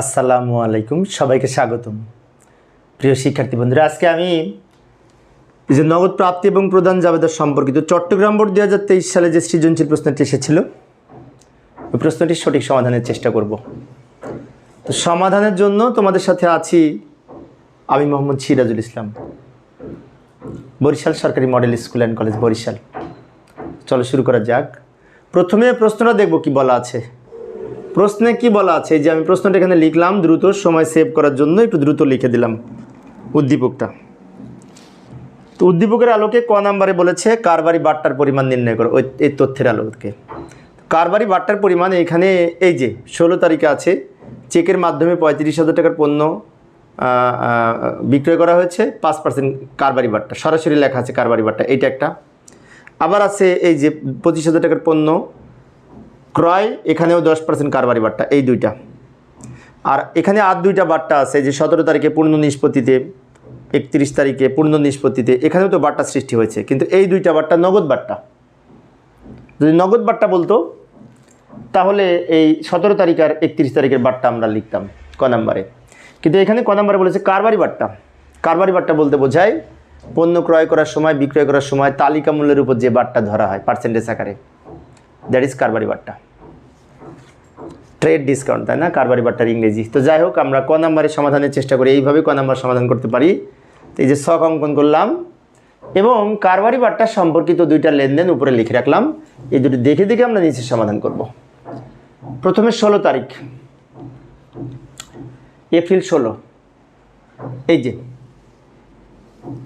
আসসালামু আলাইকুম, সবাইকে স্বাগতম। প্রিয় শিক্ষার্থী বন্ধুরা, আজকে আমি যে নগদ প্রাপ্তি এবং প্রদান জাবেদার সম্পর্কিত চট্টগ্রাম বোর্ড দুই হাজার তেইশ সালে যে সৃজনশীল প্রশ্নটি এসেছিল, ওই প্রশ্নটির সঠিক সমাধানের চেষ্টা করব। তো সমাধানের জন্য তোমাদের সাথে আছি আমি মোহাম্মদ সিরাজুল ইসলাম, বরিশাল সরকারি model school and college Barishal. চলো শুরু করা যাক। প্রথমে প্রশ্নটা দেখব কি বলা আছে। প্রশ্নে কি বলা আছে? যে আমি প্রশ্নটা এখানে লিখলাম, দ্রুত সময় সেভ করার জন্য একটু দ্রুত লিখে দিলাম উদ্দীপকটা। তো উদ্দীপকের আলোকে ক নাম্বারে বলেছে, কারবারি বাট্টার পরিমাণ নির্ণয় করো, ওই, এই তথ্যের আলোকে। কারবারি বাট্টার পরিমাণ এখানে, এই যে, ষোলো তারিখে আছে, চেকের মাধ্যমে পঁয়ত্রিশ হাজার টাকার পণ্য বিক্রয় করা হয়েছে, পাঁচ পার্সেন্ট কারবারি বাট্টা, সরাসরি লেখা আছে কারবারি বাট্টা, এইটা একটা। আবার আছে এই যে পঁচিশ হাজার টাকার পণ্য ক্রয়, এখানেও দশ পার্সেন্ট কারবারি বাট্টা, এই দুইটা। আর এখানে আর দুইটা বাট্টা আছে যে সতেরো তারিখে পূর্ণ নিষ্পত্তিতে, একত্রিশ তারিখে পূর্ণ নিষ্পত্তিতে, এখানেও তো বাট্টা সৃষ্টি হয়েছে। কিন্তু এই দুইটা বাট্টা নগদ বাট্টা। যদি নগদ বাট্টা বলতো, তাহলে এই সতেরো তারিখ আর একত্রিশ তারিখের বাট্টা আমরা লিখতাম ক নাম্বারে। কিন্তু এখানে ক নাম্বারে বলেছে কারবারি বাট্টা। কারবারি বাট্টা বলতে বোঝায় পণ্য ক্রয় করার সময়, বিক্রয় করার সময় তালিকা মূল্যের উপর যে বাট্টা ধরা হয় পার্সেন্টেজ আকারে। দ্যাট ইজ কারবারি বাট্টা। ট্রেড ডিসকাউন্ট তাই না? কারবারি বাট্টার ইংরেজি। তো যাই হোক, আমরা ক নাম্বারে সমাধানের চেষ্টা করি। এইভাবে ক নাম্বার সমাধান করতে পারি। তো এই যে শখ অঙ্কন করলাম। এবং কারবারি বাট্টা সম্পর্কিত দুইটা লেনদেন উপরে লিখে রাখলাম। এই দুটি দেখে দেখে আমরা নিচে সমাধান করব। প্রথমে ষোলো তারিখ। এপ্রিল ষোলো। এই যে।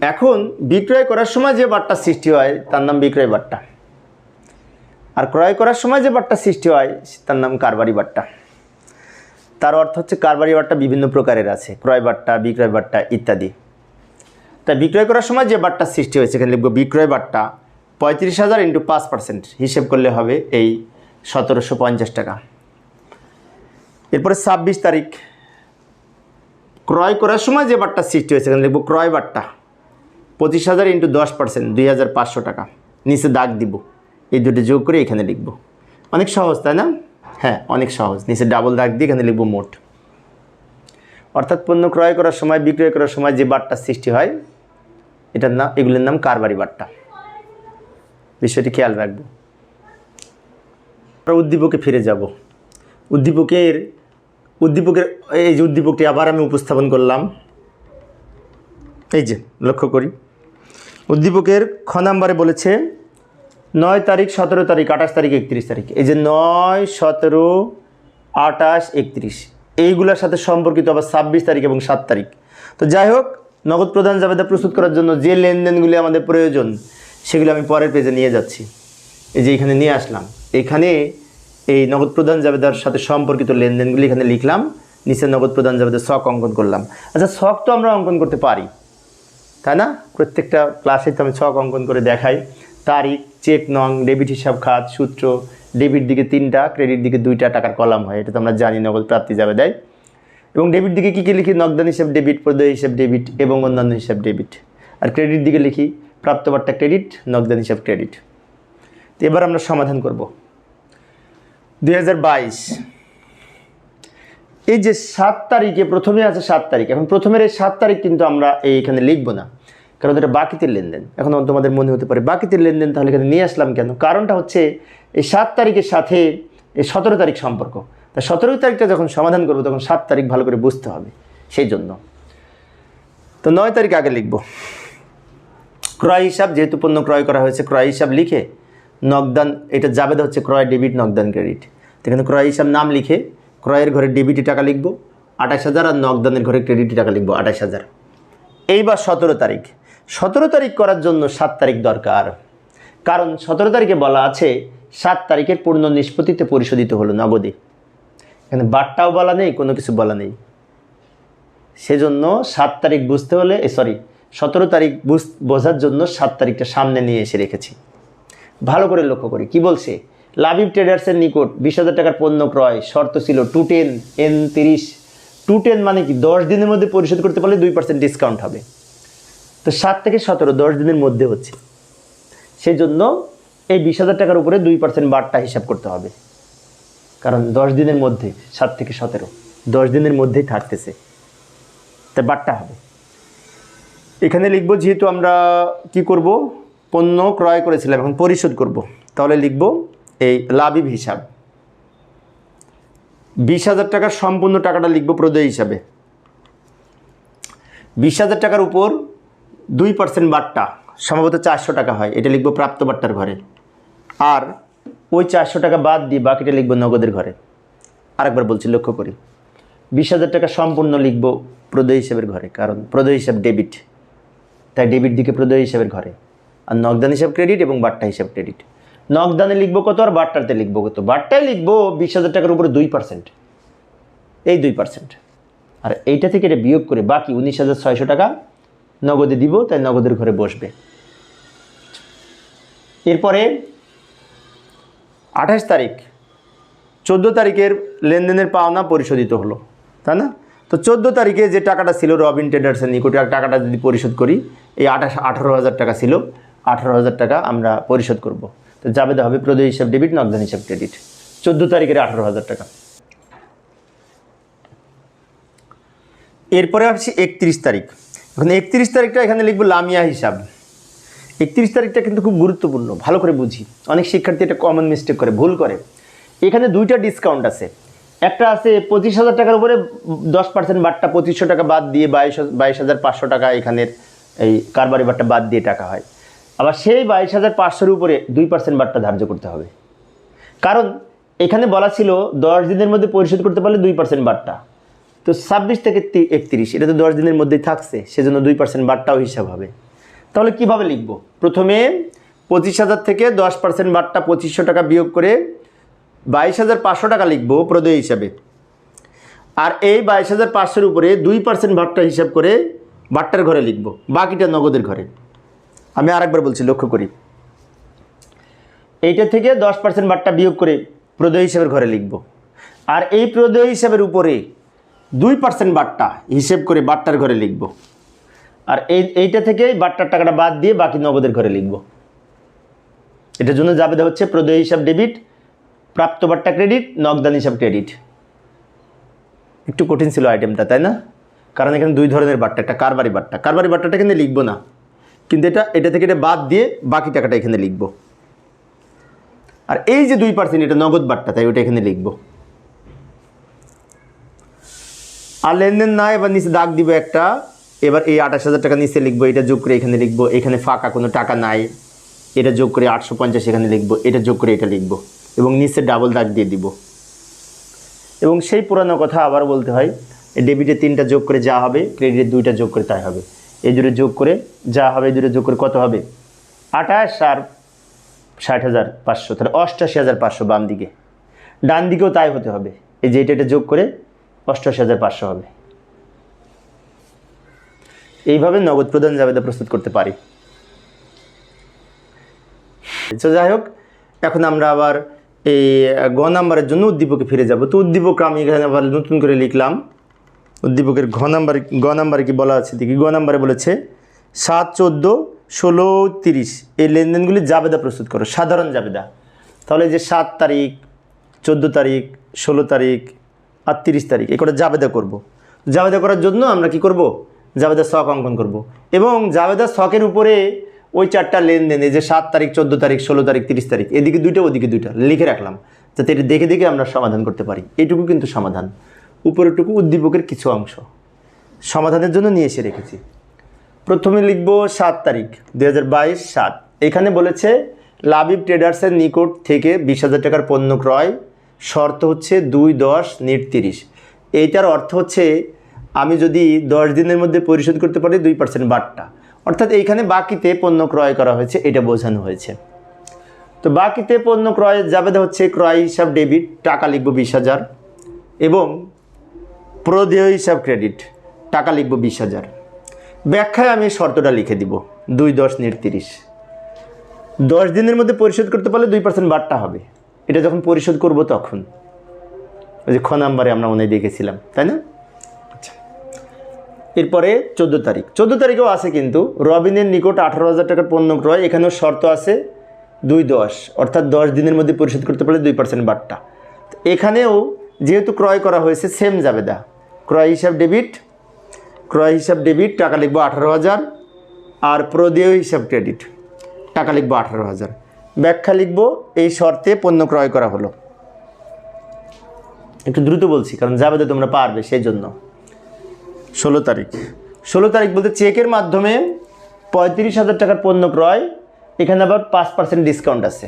এখন বিক্রয় করার সময় যে বাট্টা সৃষ্টি হয়, তার নাম বিক্রয় বাট্টা। আর ক্রয় করার সময় যে বাট্টা সৃষ্টি হয়, তার নাম কারবারি বাট্টা তার অর্থ হচ্ছে কারবারি বাট্টা বিভিন্ন প্রকারের আছে, ক্রয় বাট্টা বিক্রয় বাট্টা ইত্যাদি। তা বিক্রয় করার সময় যে বাট্টা সৃষ্টি হয়েছে, এখানে লিখব বিক্রয় বাট্টা পঁয়ত্রিশ হাজার ইন্টু পাঁচ পার্সেন্ট হিসেব করলে হবে এই সতেরোশো পঞ্চাশ টাকা। এরপরে ছাব্বিশ তারিখ, ক্রয় করার সময় যে বাট্টা সৃষ্টি হয়েছে, এখানে লিখব ক্রয় বাট্টা পঁচিশ হাজার ইন্টু দশ পার্সেন্ট দুই হাজার পাঁচশো টাকা। নিচে দাগ দিব। এই দুটো যোগ করে এখানে লিখব। অনেক সহজ, তাই না? হ্যাঁ অনেক সহজ। নিচে ডাবল দাগ দিয়ে এখানে লিখব মোট। অর্থাৎ পণ্য ক্রয় করার সময়, বিক্রয় করার সময় যে বাট্টা সৃষ্টি হয়, এটার নাম, এগুলোর নাম কারবারি বাট্টা বিষয়টি খেয়াল রাখব। আমরা উদ্দীপকে ফিরে যাব। উদ্দীপকের উদ্দীপকের, এই যে উদ্দীপকটি আবার আমি উপস্থাপন করলাম। এই যে, লক্ষ্য করি। উদ্দীপকের খ নাম্বারে বলেছে নয় তারিখ, সতেরো তারিখ, আঠাশ তারিখ, একত্রিশ তারিখ। এই যে নয়, সতেরো, আঠাশ, একত্রিশ। এইগুলোর সাথে সম্পর্কিত আবার ছাব্বিশ তারিখ এবং সাত তারিখ। তো যাই হোক, নগদ প্রধান জাবেদা প্রস্তুত করার জন্য যে লেনদেনগুলি আমাদের প্রয়োজন, সেগুলো আমি পরের পেজে নিয়ে যাচ্ছি। এই যে এখানে নিয়ে আসলাম। এখানে এই নগদ প্রধান জাবেদার সাথে সম্পর্কিত লেনদেনগুলি এখানে লিখলাম। নিচে নগদ প্রধান জাবেদার শখ অঙ্কন করলাম। আচ্ছা শখ তো আমরা অঙ্কন করতে পারি, তাই না? প্রত্যেকটা ক্লাসে তো আমি ছক অঙ্কন করে দেখাই। তারিখ, চেক নং ডেবিট হিসাব খাত, সূত্র ডেবিট দিকে তিনটা ক্রেডিট দিকে দুইটা, টাকার কলাম হয়, এটা তো আমরা জানি, নগদ প্রাপ্তি যাবে দেয় এবং ডেবিট দিকে কী কী লিখি? নগদান হিসাব ডেবিট প্রদেয় হিসাব ডেবিট এবং অন্যান্য হিসাব ডেবিট আর ক্রেডিট দিকে লিখি প্রাপ্তবার্তা ক্রেডিট নগদান হিসাব ক্রেডিট তো এবার আমরা সমাধান করব। দু হাজার বাইশ। এই যে সাত তারিখে, প্রথমে আছে সাত তারিখ। এখন প্রথমের এই সাত তারিখ কিন্তু আমরা এই এখানে লিখব না। কারণ এটা বাকিতে লেনদেন। এখন তোমাদের মনে হতে পারে বাকিতে লেনদেন তাহলে এখানে নিয়ে আসলাম কেন? কারণটা হচ্ছে এই সাত তারিখের সাথে এই সতেরো তারিখ সম্পর্ক। তা সতেরো তারিখটা যখন সমাধান করব, তখন সাত তারিখ ভালো করে বুঝতে হবে, সেই জন্য। তো নয় তারিখ আগে লিখব। ক্রয় হিসাব, যেহেতু পণ্য ক্রয় করা হয়েছে, ক্রয় হিসাব লিখে নগদান, এটা যাবে হচ্ছে ক্রয় ডেবিট, নগদান ক্রেডিট। তো এখানে ক্রয় হিসাব নাম লিখে ক্রয়ের ঘরে ডেবিটি টাকা লিখব, আঠাশ হাজার আর নগদানের ঘরে ক্রেডিটি টাকা লিখব, আঠাশ হাজার। এইবার সতেরো তারিখ। সতেরো তারিখ করার জন্য সাত তারিখ দরকার। কারণ সতেরো তারিখে বলা আছে, সাত তারিখের পূর্ণ নিষ্পত্তিতে পরিশোধিত হলো নগদে। এখানে বারটাও বলা নেই, কোনো কিছু বলা নেই। সেজন্য সাত তারিখ বুঝতে হলে সরি সতেরো তারিখ বুঝ, বোঝার জন্য সাত তারিখটা সামনে নিয়ে এসে রেখেছি। ভালো করে লক্ষ্য করি, কি বলছে? লাভিব ট্রেডার্সের নিকট বিশ হাজার টাকার পণ্য ক্রয়, শর্ত ছিল টু টেন এন তিরিশ। টু টেন মানে কি? দশ দিনের মধ্যে পরিশোধ করতে পারলে দুই পার্সেন্ট ডিসকাউন্ট হবে। তো সাত থেকে সতেরো, দশ দিনের মধ্যে হচ্ছে। সেই জন্য এই বিশ হাজার টাকার উপরে দুই পার্সেন্ট বারটা হিসাব করতে হবে। কারণ দশ দিনের মধ্যে, সাত থেকে সতেরো, দশ দিনের মধ্যেই থাকতেছে। তা বারটা হবে। এখানে লিখব, যেহেতু আমরা কি করব? পণ্য ক্রয় করেছিলাম, এখন পরিশোধ করব। তাহলে লিখব এই লাভিব হিসাব। বিশ হাজার টাকার সম্পূর্ণ টাকাটা লিখব প্রদেয় হিসাবে। বিশ হাজার টাকার উপর দুই পার্সেন্ট বাট্টা, সম্ভবত চারশো টাকা হয়। এটা লিখব প্রাপ্ত বাট্টার ঘরে। আর ওই চারশো টাকা বাদ দিয়ে বাকিটা লিখব নগদের ঘরে। আরেকবার বলছি, লক্ষ্য করি। বিশ হাজার টাকা সম্পূর্ণ লিখব প্রদেয় হিসাবের ঘরে, কারণ প্রদেয় হিসাব ডেবিট তাই ডেবিট দিকে প্রদেয় হিসাবের ঘরে। আর নগদান হিসাব ক্রেডিট এবং বাট্টা হিসাব ক্রেডিট নগদানে লিখব কত আর বাট্টাতে লিখব কত? বাট্টায় লিখব বিশ হাজার টাকার উপরে দুই পার্সেন্ট এই দুই পার্সেন্ট আর এইটা থেকে এটা বিয়োগ করে বাকি উনিশ হাজার ছয়শো টাকা নগদে দিব, তাই নগদের ঘরে বসবে। এরপরে আঠাশ তারিখ, চোদ্দ তারিখের লেনদেনের পাওনা পরিশোধিত হলো, তাই না? তো চোদ্দ তারিখে যে টাকাটা ছিল রবিন ট্রেডার্সের নিকটে টাকাটা যদি পরিশোধ করি, এই আঠাশ, আঠারো হাজার টাকা ছিল, আঠারো হাজার টাকা আমরা পরিশোধ করব। তো যাবে হবে প্রদেয় হিসাব ডেবিট, নগদান হিসাব ক্রেডিট। চোদ্দ তারিখের আঠারো হাজার টাকা। এরপরে আসছি একত্রিশ তারিখ। এখন একত্রিশ তারিখটা এখানে লিখব লামিয়া হিসাব। একত্রিশ তারিখটা কিন্তু খুব গুরুত্বপূর্ণ, ভালো করে বুঝি। অনেক শিক্ষার্থী এটা কমন মিস্টেক করে, ভুল করে। এখানে দুইটা ডিসকাউন্ট আছে। একটা আছে পঁচিশ হাজার টাকার উপরে দশ পার্সেন্ট বাট্টা পঁচিশশো টাকা বাদ দিয়ে বাইশ বাইশ হাজার পাঁচশো টাকা এখানের এই কারবারি বাট্টা বাদ দিয়ে টাকা হয়। আবার সেই বাইশ হাজার পাঁচশোর উপরে দুই পার্সেন্ট বাট্টা ধার্য করতে হবে। কারণ এখানে বলা ছিল দশ দিনের মধ্যে পরিশোধ করতে পারলে দুই পার্সেন্ট বাট্টা তো ছাব্বিশ থেকে একত্রিশ, এটা তো দশ দিনের মধ্যেই থাকছে, সেজন্য দুই পার্সেন্ট বাট্টাও হিসাব হবে। তাহলে কীভাবে লিখব? প্রথমে পঁচিশ হাজার থেকে দশ পার্সেন্ট বাট্টা পঁচিশশো টাকা বিয়োগ করে বাইশ হাজার পাঁচশো টাকা লিখব প্রদেয় হিসাবে। আর এই বাইশ হাজার পাঁচশোর উপরে দুই পার্সেন্ট বাট্টা হিসাব করে বাট্টার ঘরে লিখব, বাকিটা নগদের ঘরে। আমি আরেকবার বলছি, লক্ষ্য করি। এইটা থেকে দশ পার্সেন্ট বাট্টা বিয়োগ করে প্রদেয় হিসাবের ঘরে লিখব। আর এই প্রদেয় হিসাবের উপরে দুই পার্সেন্ট বাট্টা, হিসেব করে বাট্টার ঘরে লিখব। আর এই, এইটা থেকে বাট্টার টাকাটা বাদ দিয়ে বাকি নগদের ঘরে লিখব। এটার জন্য যাবে হচ্ছে প্রদেয় হিসাব ডেবিট প্রাপ্ত বাট্টা ক্রেডিট নগদান হিসাব ক্রেডিট একটু কঠিন ছিল আইটেমটা তাই না? কারণ এখানে দুই ধরনের বাট্টা, একটা কারবারি বাট্টা। কারবারি বাট্টাটা এখানে লিখব না। কিন্তু এটা এটা থেকে এটা বাদ দিয়ে বাকি টাকাটা এখানে লিখব। আর এই যে দুই পার্সেন্ট এটা নগদ বাট্টা, তাই ওটা এখানে লিখব। আর লেনদেন না এবার নিচে দাগ দিব একটা। এবার এই আঠাশ হাজার টাকা নিচে লিখব, এটা যোগ করে এখানে লিখব। এখানে ফাঁকা কোনো টাকা নাই, এটা যোগ করে আটশো পঞ্চাশ এখানে লিখব, এটা যোগ করে এটা লিখব। এবং নিচে ডাবল দাগ দিয়ে দিব। এবং সেই পুরানো কথা আবার বলতে হয় ডেবিটে তিনটা যোগ করে যা হবে ক্রেডিটের দুইটা যোগ করে তাই হবে। এই দুটো যোগ করে যা হবে, এই দুটো যোগ করে কত হবে? আঠাশ আর ষাট হাজার পাঁচশো, তাহলে অষ্টাশি হাজার পাঁচশো বাম দিকে। ডান দিকেও তাই হতে হবে। এই যে এটা এটা যোগ করে অষ্টাশি হাজার পাঁচশো হবে। এইভাবে নগদ প্রদান জাবেদা প্রস্তুত করতে পারি। যাই হোক, এখন আমরা আবার এই গ নাম্বারের জন্য উদ্দীপকে ফিরে যাব। তো উদ্দীপক আমি এখানে আবার নতুন করে লিখলাম। উদ্দীপকের ঘ নাম্বার, গ নাম্বারে কি বলা আছে দেখি। গ নাম্বারে বলেছে, সাত, চোদ্দ, ষোলো, তিরিশ, এই লেনদেনগুলি জাবেদা প্রস্তুত করো, সাধারণ জাবেদা। তাহলে যে সাত তারিখ, চোদ্দ তারিখ, ষোলো তারিখ আর তিরিশ তারিখ, এই কটা জাবেদা করব। জাবেদা করার জন্য আমরা কি করব? জাবেদা শখ অঙ্কন করব। এবং জাবেদা শখের উপরে ওই চারটা লেনদেন, এই যে সাত তারিখ, চোদ্দ তারিখ, ষোলো তারিখ, তিরিশ তারিখ, এদিকে দুইটা, ওদিকে দুইটা লিখে রাখলাম, যাতে এটা দেখে দেখে আমরা সমাধান করতে পারি। এটুকু কিন্তু সমাধান। উপরেটুকু উদ্দীপকের কিছু অংশ। সমাধানের জন্য নিয়ে এসে রেখেছি। প্রথমে লিখব সাত তারিখ দু হাজার সাত। এখানে বলেছে, লাবিব ট্রেডার্সের নিকট থেকে বিশ হাজার টাকার পণ্য ক্রয় শর্ত হচ্ছে দুই দশ নিট তিরিশ। এইটার অর্থ হচ্ছে আমি যদি দশ দিনের মধ্যে পরিশোধ করতে পারি দুই পার্সেন্ট বাট্টা অর্থাৎ এইখানে বাকিতে পণ্য ক্রয় করা হয়েছে, এটা বোঝানো হয়েছে। তো বাকিতে পণ্য ক্রয়ের যাবে হচ্ছে ক্রয় হিসাব ডেবিট, টাকা লিখব বিশ হাজার এবং প্রদেয় হিসাব ক্রেডিট, টাকা লিখব বিশ হাজার। ব্যাখ্যায় আমি শর্তটা লিখে দিব, দুই দশ নিট তিরিশ। দশ দিনের মধ্যে পরিশোধ করতে পারলে দুই পার্সেন্ট বাট্টা হবে। এটা যখন পরিশোধ করব তখন। ওই যে খ নাম্বারে আমরা মনে দেখেছিলাম তাই না? আচ্ছা। এরপরে চোদ্দ তারিখ। চোদ্দ তারিখেও আছে কিন্তু রবিনের নিকট আঠারো হাজার টাকার পণ্য ক্রয় এখানেও শর্ত আছে দুই দশ। অর্থাৎ দশ দিনের মধ্যে পরিশোধ করতে পারলে দুই পার্সেন্ট বাট্টা এখানেও যেহেতু ক্রয় করা হয়েছে সেম জাবেদা ক্রয় হিসাব ডেবিট ক্রয় হিসাব ডেবিট টাকা লিখব আঠারো হাজার আর প্রদেয় হিসাব ক্রেডিট টাকা লিখব আঠারো হাজার। ব্যাখ্যা লিখব, এই শর্তে পণ্য ক্রয় করা হলো। একটু দ্রুত বলছি, কারণ জাবেদা তোমরা পারবে সেই জন্য ষোলো তারিখ। ষোলো তারিখ বলতে চেকের মাধ্যমে পঁয়ত্রিশ হাজার টাকার পণ্য ক্রয়, এখানে আবার পাঁচ পার্সেন্ট ডিসকাউন্ট আছে।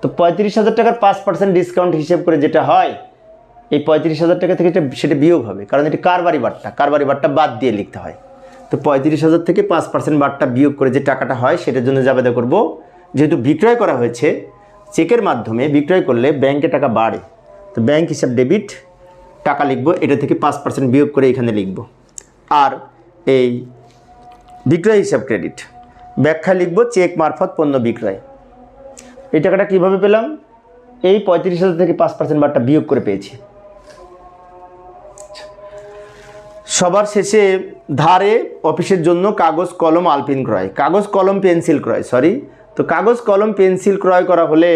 তো পঁয়ত্রিশ হাজার টাকার পাঁচ পার্সেন্ট ডিসকাউন্ট হিসেব করে যেটা হয়, এই পঁয়ত্রিশ হাজার টাকা থেকে সেটা বিয়োগ হবে, কারণ এটি কারবারি বারটা কারবারি বারটা বাদ দিয়ে লিখতে হয়। তো পঁয়ত্রিশ হাজার থেকে পাঁচ পার্সেন্ট বারটা বিয়োগ করে যে টাকাটা হয়, সেটার জন্য জাবেদা করব যেহেতু বিক্রয় করা হয়েছে, চেকের মাধ্যমে বিক্রয় করলে ব্যাংকে টাকা বাড়ে। তো ব্যাংক হিসাব ডেবিট, টাকা লিখব, এটা থেকে পাঁচ পার্সেন্ট বিয়োগ করে এখানে লিখব। আর এই বিক্রয় হিসাব ক্রেডিট, ব্যাখ্যা লিখব চেক মারফত পণ্য বিক্রয়। এই টাকাটা কীভাবে পেলাম? এই পঁয়ত্রিশ হাজার থেকে পাঁচ পার্সেন্ট বারটা বিয়োগ করে পেয়েছি। সবার শেষে ধারে, অফিসের জন্য কাগজ, কলম, আলপিন ক্রয়। কাগজ, কলম, পেন্সিল ক্রয় সরি তো কাগজ, কলম, পেন্সিল ক্রয় করা হলে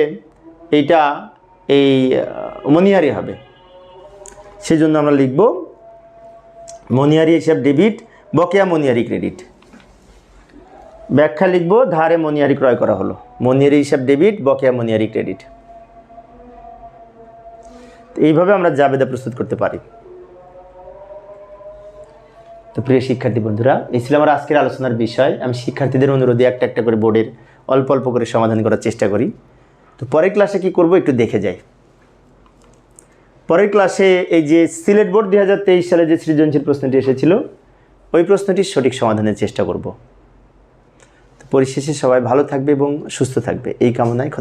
এইটা এই মনিহারি হবে। সেই জন্য আমরা লিখব মনিহারি হিসাব ডেবিট, বকেয়া মনিহারি ক্রেডিট। ব্যাখ্যা লিখব, ধারে মনিহারি ক্রয় করা হলো। মনিহারি হিসাব ডেবিট, বকেয়া মনিহারি ক্রেডিট। এইভাবে আমরা জাবেদা প্রস্তুত করতে পারি। তো প্রিয় শিক্ষার্থী বন্ধুরা, এই ছিল আমার আজকের আলোচনার বিষয়। আমি শিক্ষার্থীদের অনুরোধে একটা একটা করে বোর্ডের অল্প অল্প করে সমাধান করার চেষ্টা করি। তো পরের ক্লাসে কি করব একটু দেখে যাই। পরের ক্লাসে এই যে সিলেট বোর্ড দুই হাজার তেইশ সালে যে সৃজনশীল প্রশ্নটি এসেছিল, ওই প্রশ্নটির সঠিক সমাধানের চেষ্টা করব। পরিশেষে সবাই ভালো থাকবে এবং সুস্থ থাকবে। এই কামনায় খোদা